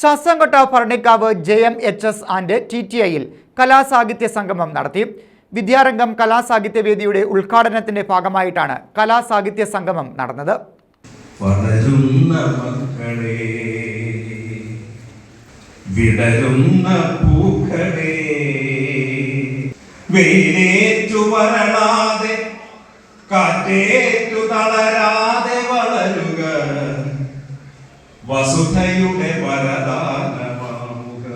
Sasthamkotta Bharanikkavu J M H S and T T ഐയിൽ കലാസാഹിത്യ സംഗമം നടത്തി. വിദ്യാരംഗം കലാസാഹിത്യവേദിയുടെ ഉദ്ഘാടനത്തിന്റെ ഭാഗമായിട്ടാണ് കലാസാഹിത്യ സംഗമം നടന്നത്. കാറ്റേറ്റു തളരാതെ വളരുക. വസുധയുടെ വരദാനമാവുക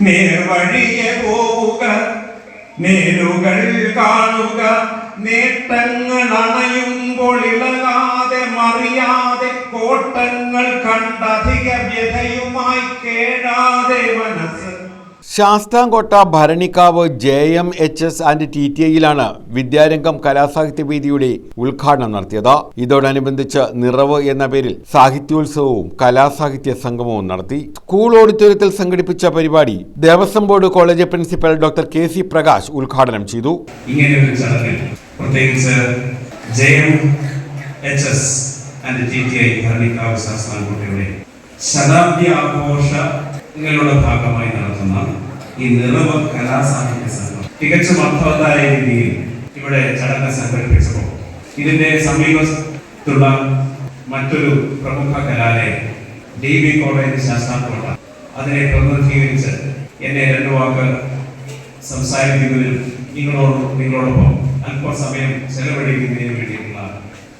നേർവഴിയെ പോവുക നേരുകൾ കാണുക നേട്ടങ്ങൾ അണയുമ്പോൾ ഇളകാതെ മറിയാതെ കോട്ടങ്ങൾ കണ്ടധിക വ്യഥയുമായി കേടാതെ മനസ്സ് Sasthamkotta Bharanikkavu J M H S and T T ഐയിലാണ് Vidyarangam Kalasahithya വേദിയുടെ ഉദ്ഘാടനം നടത്തിയത്. ഇതോടനുബന്ധിച്ച് നിറവ് എന്ന പേരിൽ സാഹിത്യോത്സവവും കലാസാഹിത്യ സംഗമവും നടത്തി. സ്കൂൾ ഓഡിറ്റോറിയത്തിൽ സംഘടിപ്പിച്ച പരിപാടി Devaswom board college principal doctor K C Prakash ഉദ്ഘാടനം ചെയ്തു. ചടങ്ങിൽ ആൻഡ് ശതാബ്ദി ആഘോഷങ്ങളുടെ ഭാഗമായി നടത്തുന്ന ഈ നിറവ് കലാസാഹിത്യ സംഘം. തികച്ചും അർത്ഥവത്തായ രീതിയിൽ ഇവിടെ ചടങ്ങ് സംഘടിപ്പിച്ചപ്പോൾ ഇതിന്റെ സമീപത്തുള്ള മറ്റൊരു പ്രമുഖ കലാലയം ഡി ബി കോളേജ് ശാസ്താംകോട്ട അതിനെ പ്രതിനിധീകരിച്ച് എന്നെ രണ്ടു വാക്ക് സംസാരിക്കുന്നതിനും നിങ്ങളോട് നിങ്ങളോടൊപ്പം അല്പസമയം ചെലവഴിക്കുന്നതിന് വേണ്ടിയിട്ടുള്ള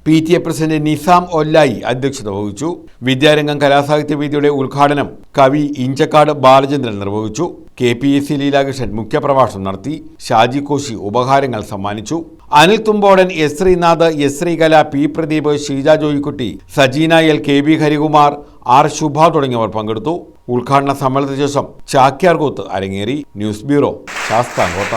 P T A president Nizam Ollayi അധ്യക്ഷത വഹിച്ചു. വിദ്യാരംഗം കലാസാഹിത്യ വേദിയുടെ ഉദ്ഘാടനം കവി ഇഞ്ചക്കാട് ബാലചന്ദ്രൻ നിർവഹിച്ചു. K P S C Leelakrishnan മുഖ്യപ്രഭാഷണം നടത്തി. ഷാജി കോശി ഉപഹാരങ്ങൾ സമ്മാനിച്ചു. Anil Thumpodan S Sreenath S Sreekala P Pradeep Sheeja Joykutty Sajeena L K B Harikumar R Shubha തുടങ്ങിയവർ പങ്കെടുത്തു. ഉദ്ഘാടന സമ്മേളനത്തിന് ശേഷം ചാക്യാർകൂത്ത് അരങ്ങേറി. News bureau Sasthamkotta.